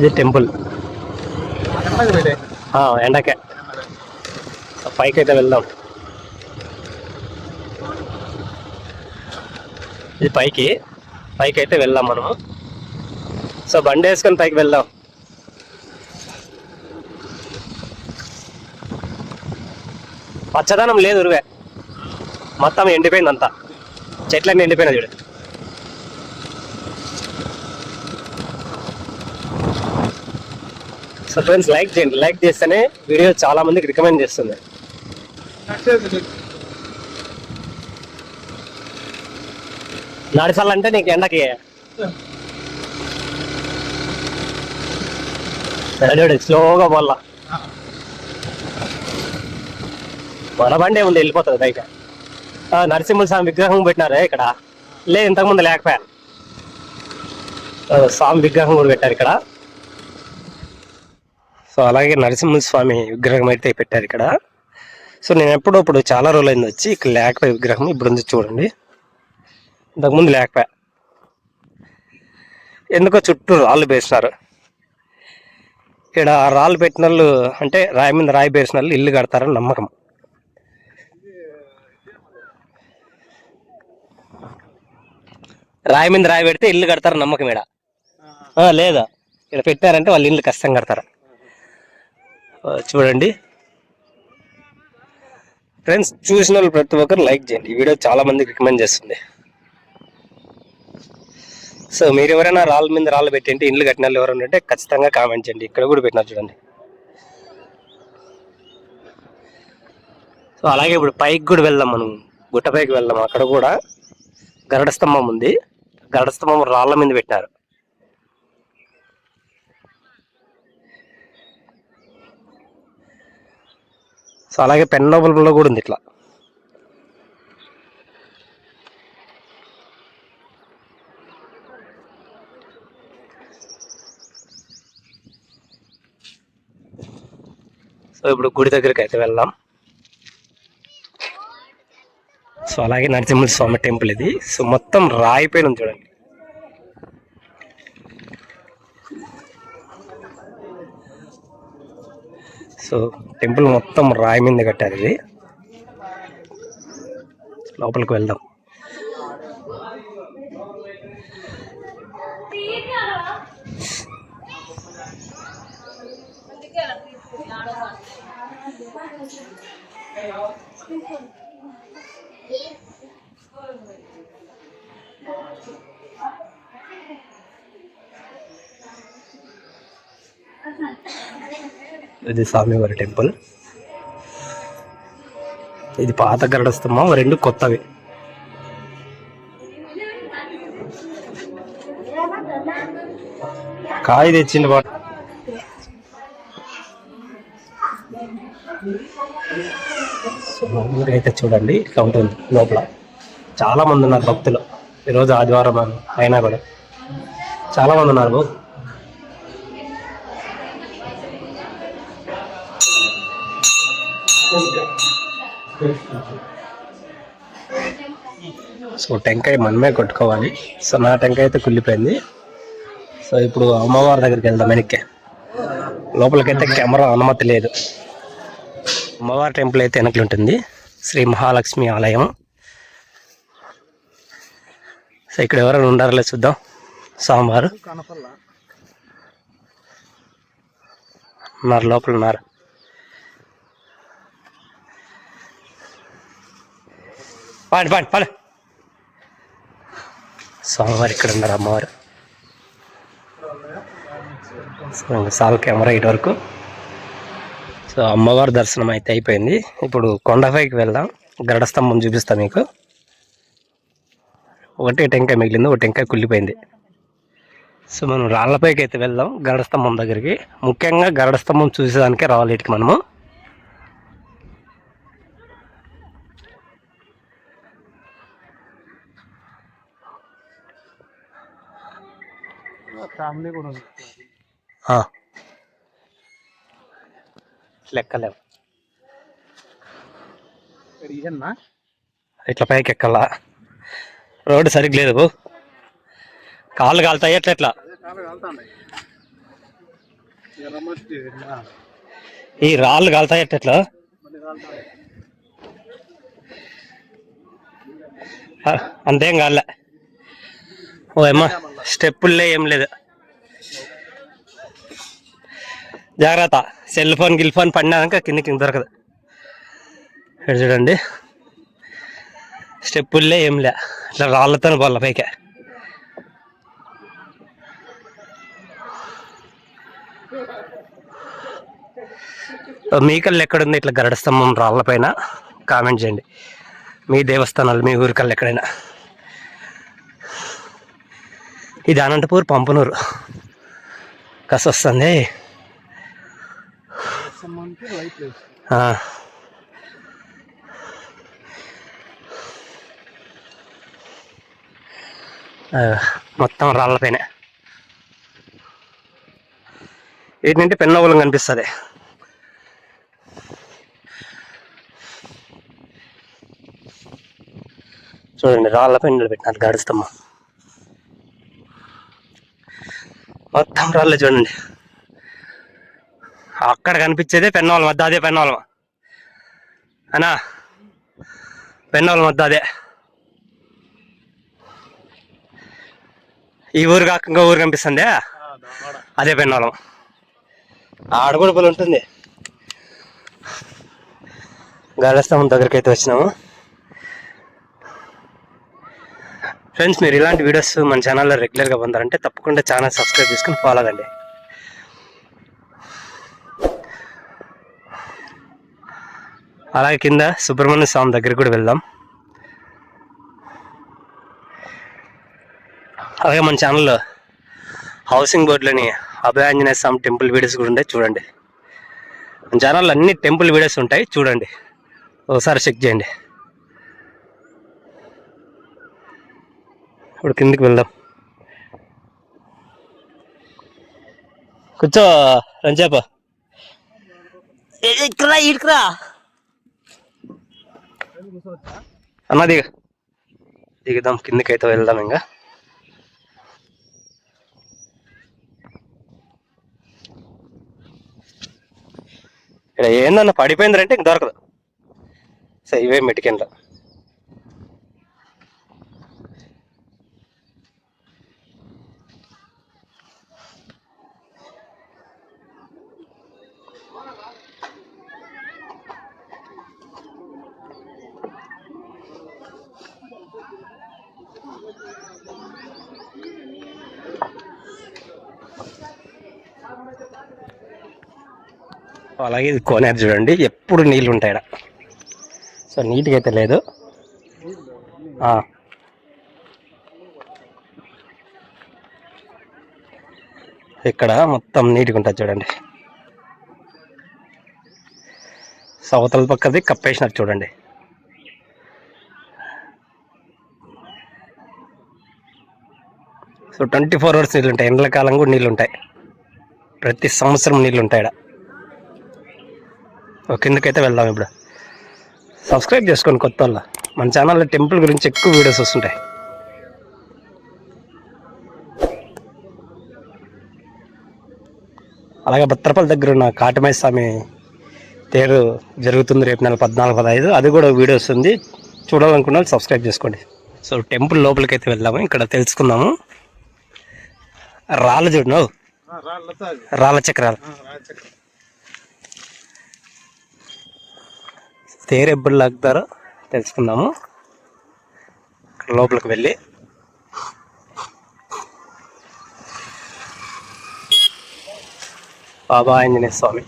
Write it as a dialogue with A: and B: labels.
A: ఇది టెంపుల్. ఎండకే పైకి అయితే వెళ్దాం. ఇది పైకి. పైకి అయితే వెళ్దాం మనము. సో బండి వేసుకొని పైకి వెళ్దాం. పచ్చదనం లేదు ఉరువే. మొత్తం ఎండిపోయింది అంతా చెట్లన్నీ ఎండిపోయినాయి చూడు. సో ఫ్రెండ్స్ లైక్ చేయండి. లైక్ చేస్తేనే వీడియో చాలా మందికి రికమెండ్ చేస్తుంది. నడచాలంటే నీకు ఎండకి. స్లోగా పోల్లా. మన బండి ఉంది వెళ్ళిపోతుంది బయట నరసింహస్వామి నరసింహ స్వామి విగ్రహం పెట్టినారే ఇక్కడ? లేదు ఇంతకుముందు లేకపోయా? స్వామి విగ్రహం కూడా పెట్టారు ఇక్కడ. సో అలాగే నరసింహస్వామి విగ్రహం అయితే పెట్టారు ఇక్కడ. సో నేను ఎప్పుడో ఇప్పుడు చాలా రోజులు అయింది వచ్చి ఇక్కడ లేకపోయే విగ్రహం ఇప్పుడు ఉంది చూడండి. ఇంతకుముందు లేకపోయా ఎందుకో చుట్టూ రాళ్ళు పేసినారు. ఇక్కడ రాళ్ళు పెట్టిన వాళ్ళు అంటే రాయి మీద రాయి పేసిన వాళ్ళు ఇల్లు కడతారని నమ్మకం. రాయి మీద రాయి పెడితే ఇల్లు కడతారని నమ్మకం ఇక్కడ. లేదా. ఇక్కడ పెట్టారంటే వాళ్ళు ఇల్లు కష్టం కడతారు. చూడండి. ఫ్రెండ్స్ చూసిన వాళ్ళు ప్రతి ఒక్కరు లైక్ చేయండి. ఈ వీడియో చాలా మందికి రికమెండ్ చేస్తుంది. సో మీరు ఎవరైనా రాళ్ళ మీద రాళ్ళు పెట్టండి ఇండ్లు కట్టిన వాళ్ళు ఎవరైనా ఉంటే ఖచ్చితంగా కామెంట్ చేయండి. ఇక్కడ కూడా పెట్టినారు చూడండి. సో అలాగే ఇప్పుడు పైకి కూడా వెళ్దాం మనం. గుట్ట పైకి వెళ్దాం. అక్కడ కూడా గరుడ స్తంభం ఉంది. గరుడ స్తంభం రాళ్ళ మీద పెట్టినారు. సో అలాగే పెన్ పెన్నోబుల్లో కూడా ఉంది ఇట్లా. సో ఇప్పుడు గుడి దగ్గరికి అయితే వెళ్దాం. సో అలాగే నరసింహ స్వామి టెంపుల్ ఇది. సో మొత్తం రాయిపోయినాం ఉంది చూడండి. సో టెంపుల్ మొత్తం రాయి మీద కట్టారు ఇది. లోపలికి వెళ్దాం. ఇది స్వామివారి టెంపుల్. ఇది పాత గరుడ స్తంభం రెండు కొత్తవి. కాయ తెచ్చింది బా మామూలుగా అయితే చూడండి ఇట్లా ఉంటుంది లోపల. చాలా మంది ఉన్నారు భక్తులు. ఈరోజు ఆదివారం అయినా కూడా. చాలా మంది ఉన్నారు. సో టెంకాయ మనమే కొట్టుకోవాలి. సో నా టెంకాయ అయితే కుళ్ళిపోయింది. సో ఇప్పుడు అమ్మవారి దగ్గరికి వెళ్దాం వెనక్కి. లోపలికైతే కెమెరా అనుమతి లేదు. అమ్మవారి టెంపుల్ అయితే వెనకలు ఉంటుంది. శ్రీ మహాలక్ష్మి ఆలయం. సో ఇక్కడ ఎవరైనా ఉండారో చూద్దాం. సోమవారు ఉన్నారు లోపల ఉన్నారు. పాడి పాడి పాడు. స్వామివారు ఇక్కడ ఉన్నారు అమ్మవారు. సో సాల్ కెమెరా ఇటు వరకు. సో అమ్మవారి దర్శనం అయితే అయిపోయింది. ఇప్పుడు కొండపైకి వెళ్దాం. గరడ స్తంభం చూపిస్తా మీకు. ఒకటి టెంకాయ మిగిలింది ఒక టెంకాయ కుళ్ళిపోయింది. సో మనం రాళ్ళపైకి అయితే వెళ్దాం గరుడ స్తంభం దగ్గరికి. ముఖ్యంగా గరుడ స్తంభం చూసేదానికే రావాలి ఇటుకి మనము
B: ఫ్యామిలీ కూడా ఉంది
A: ఆ. లెక్కలేవు. ఇట్లా పైకి ఎక్కాలా రోడ్డు సరిగ్గా లేదు. కాళ్ళు కాలుతాయి ఎట్లా ఎట్లా? ఈ రాళ్ళు కాలుతాయి ఎట్లా అంతేం కాలే ఓయమ్మా స్టెప్పుల్లే ఏం లేదు. జాగ్రత్త సెల్ ఫోన్ గిల్ ఫోన్ పడినాక కింద కింద దొరకదు. ఇక్కడ చూడండి. స్టెప్పుల్లే ఏం లే ఇట్లా రాళ్ళతో పోల పైకే. మీ కళ్ళు ఎక్కడుంది? ఇట్లా గరడ స్తంభం రాళ్ళ పైన కామెంట్ చేయండి. మీ దేవస్థానాలు మీ ఊరికల్లు ఎక్కడైనా. ఇది అనంతపూర్ పంపనూరు. కసి వస్తుంది
B: సంబంధించి లైట్ లేదు
A: మొత్తం రాళ్ళపైన వీటి పెన్నోగులం కనిపిస్తుంది. చూడండి రాళ్ళపైన నిలబెట్టినారు గడుస్తామా మొత్తం రాళ్ళే చూడండి. అక్కడ కనిపించేదే పెన్నోలం వద్ద అదే పెన్నోలం. అనా పెన్నోలం వద్ద అదే. ఈ ఊరు కాక ఇంకో ఊరు కనిపిస్తుంది? అదే పెన్నోలం. ఆడ కూడా పొలం ఉంటుంది. గాలిస్తాం దగ్గరికి అయితే వచ్చినాము. ఫ్రెండ్స్ మీరు ఇలాంటి వీడియోస్ మన ఛానల్లో రెగ్యులర్గా పొందాలంటే తప్పకుండా ఛానల్ సబ్స్క్రైబ్ చేసుకుని ఫాలో అవ్వండి. అలాగే కింద సుబ్రహ్మణ్య స్వామి దగ్గర కూడా వెళ్దాం. అలాగే మన ఛానల్లో హౌసింగ్ బోర్డులోని అభయాంజనేయ స్వామి టెంపుల్ వీడియోస్ కూడా ఉంటాయి చూడండి. మన ఛానల్లో అన్ని టెంపుల్ వీడియోస్ ఉంటాయి చూడండి. ఒకసారి చెక్ చేయండి. ఇప్పుడు కిందికి వెళ్దాం. కూర్చో రంచేప ఇక్కడ ఇక్కరా అన్న దిగ. దిగుదాం కిందకైతే వెళ్దాం ఇంకా ఇక్కడ ఏందన్న పడిపోయిందంటే ఇంక దొరకదు. సో ఇవే మెటికెన్లు. అలాగే ఇది కోనేరు చూడండి. ఎప్పుడు నీళ్ళు ఉంటాయి సో నీట్గా అయితే లేదు ఇక్కడ మొత్తం నీట్గా ఉంటుంది చూడండి. సవతల పక్కది కప్పేసినారు చూడండి. సో ట్వంటీ ఫోర్ అవర్స్ నీళ్ళు ఉంటాయి ఎండల కాలం కూడా నీళ్ళు ఉంటాయి ప్రతి సంవత్సరం నీళ్ళు ఉంటాయి ఈడ. కిందకైతే వెళ్దాం ఇప్పుడు. సబ్స్క్రైబ్ చేసుకోండి కొత్త వాళ్ళ మన ఛానల్లో టెంపుల్ గురించి ఎక్కువ వీడియోస్ వస్తుంటాయి. అలాగే భత్రపల్లి దగ్గర ఉన్న కాటమయ్య స్వామి తేరు జరుగుతుంది రేపు నెల పద్నాలుగు పదహైదు. అది కూడా వీడియో వస్తుంది చూడాలనుకున్న వాళ్ళు సబ్స్క్రైబ్ చేసుకోండి. సో టెంపుల్ లోపలికి అయితే వెళ్దాము. ఇక్కడ తెలుసుకుందాము. రాళ్ళ చూడు
B: రాళ్ళతో అది
A: రాళ్ళ చక్రాలు. తేరు ఎప్పుడు లాగుతారో తెలుసుకుందాము. లోపలికి వెళ్ళి. బాబా ఆంజనేయ స్వామి.